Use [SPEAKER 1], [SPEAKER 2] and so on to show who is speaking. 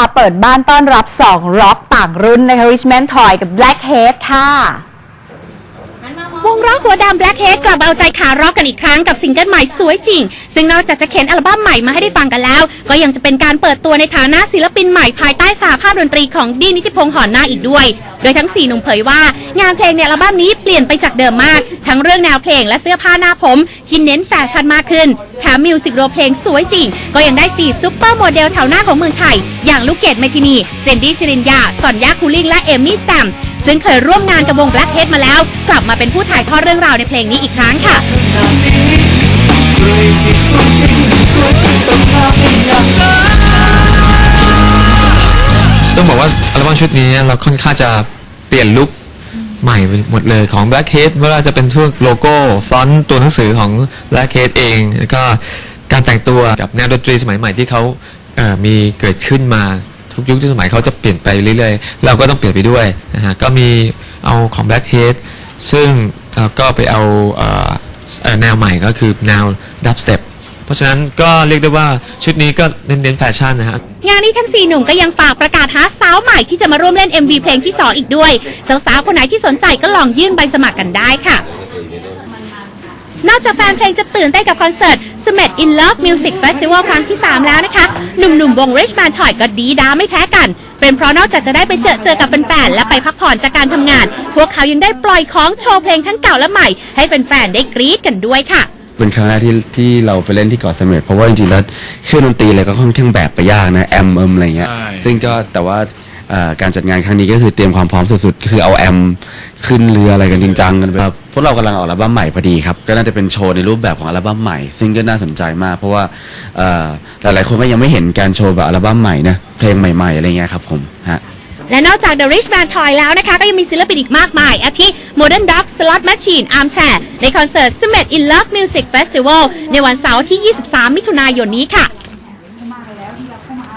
[SPEAKER 1] าเปิดบ้านต้อนรับ 2 ร็อกต่างรุ่นนะคะ Richmond Toy กับ Blackhead ค่ะ
[SPEAKER 2] วงร็อกหัวดำ Blackhead กลับเอาใจขาร็อกกันอีกครั้งกับซิงเกิลใหม่สวยจริง ซึ่งนอกจากจะเข็นอัลบั้มใหม่มาให้ได้ฟังกันแล้ว ก็ยังจะเป็นการเปิดตัวในฐานะศิลปินใหม่ภายใต้สาภาพดนตรีของดีนิติพงษ์หอนนาอีกด้วย โดยทั้ง 4 หนุ่มเผยว่า งานเพลงในอัลบั้มนี้เปลี่ยนไปจากเดิมมาก ทั้งเรื่องแนวเพลงและเสื้อผ้าหน้าผมที่เน้นแฟชั่นมากขึ้นแถมมิวสิกโอเพลงสวยจริง ก็ยังได้4ซุปเปอร์โมเดลแถวหน้าของเมืองไทย อย่างลูกเกดเมทินีเซนดี้ซิรินยาสอนยาคูลิงและเอมมี่สแตม ซึ่งเคยร่วมงานกับวง Blackhead มาแล้ว กลับมาเป็นผู้ถ่ายทอดเรื่องราวในเพลงนี้อีกครั้งค่ะ
[SPEAKER 3] ต้องบอกว่าอัลบั้มชุดนี้เราค่อนข้างจะเปลี่ยนลุคใหม่หมดเลยของ Blackhead ไม่ว่าจะเป็นช่วโลโก้ ฟอนต์ตัวหนังสือของ Blackhead เองแล้วก็การแต่งตัวกับแนวดนตรีสมัยใหม่ที่เขาเอ่อมีเกิดขึ้นมา ทุกยุคทุกสมัยเขาจะเปลี่ยนไปเรื่อยๆ เราก็ต้องเปลี่ยนไปด้วยนะฮะก็มีเอาของ Blackhead ซึ่งก็ไปเอาแนวใหม่ก็คือแนวดับสเต็ปเพราะฉะนั้นก็เรียกได้ว่าชุดนี้ก็เน้นๆแฟชั่นนะฮะ
[SPEAKER 2] งานนี้ทั้ง 4 หนุ่มก็ยังฝากประกาศหาสาวใหม่ที่จะมาร่วมเล่น MV เพลงที่ 2 อีกด้วย สาวๆ คนไหนที่สนใจก็ลองยื่นใบสมัครกันได้ค่ะ นอกจากแฟนเพลงจะตื่นเต้นกับคอนเสิร์ต s m e t in Love Music Festival ครั้งที่ 3 แล้วนะคะ หนุ่มๆวง Richman Toy ก็ดีด้าไม่แพ้กัน เป็นเพราะนอกจากจะได้ไปเจอเจอกับแฟนๆและไปพักผ่อนจากการทำงาน พวกเขายังได้ปล่อยของโชว์เพลงทั้งเก่าและใหม่ ให้แฟนๆได้กรี๊ดกันด้วยค่ะ
[SPEAKER 4] เป็นครั้งแรกที่ที่เราไปเล่นที่เกาะเสม็ดเพราะว่าจริงๆแล้วเครื่องดนตรีอะไรก็ค่อนข้างแบกไปยากนะแอมเอิมอะไรเงี้ย
[SPEAKER 3] ใช่
[SPEAKER 4] ซึ่งก็แต่ว่าเอ่อ การจัดงานครั้งนี้ก็คือเตรียมความพร้อมสุดๆคือเอาแอมขึ้นเรืออะไรกันจริงจังกันไปครับพวกเรากำลังออกอัลบั้มใหม่พอดีครับก็น่าจะเป็นโชว์ในรูปแบบของอัลบั้มใหม่ ซึ่งก็น่าสนใจมาก เพราะว่าเอ่อหลายๆคนก็ยังไม่เห็นการโชว์แบบอัลบั้มใหม่นะเพลงใหม่ๆอะไรเงี้ยครับผมฮะ
[SPEAKER 2] และนอกจาก The Rich Man Toy แล้วนะคะ ก็ยังมีศิลปินอีกมากมาย อาทิ Modern Dog Slot Machine Armchair ในคอนเสิร์ต s m e t in Love Music Festival ในวันเสาร์ที่ 23 มิถุนายนนี้ค่ะ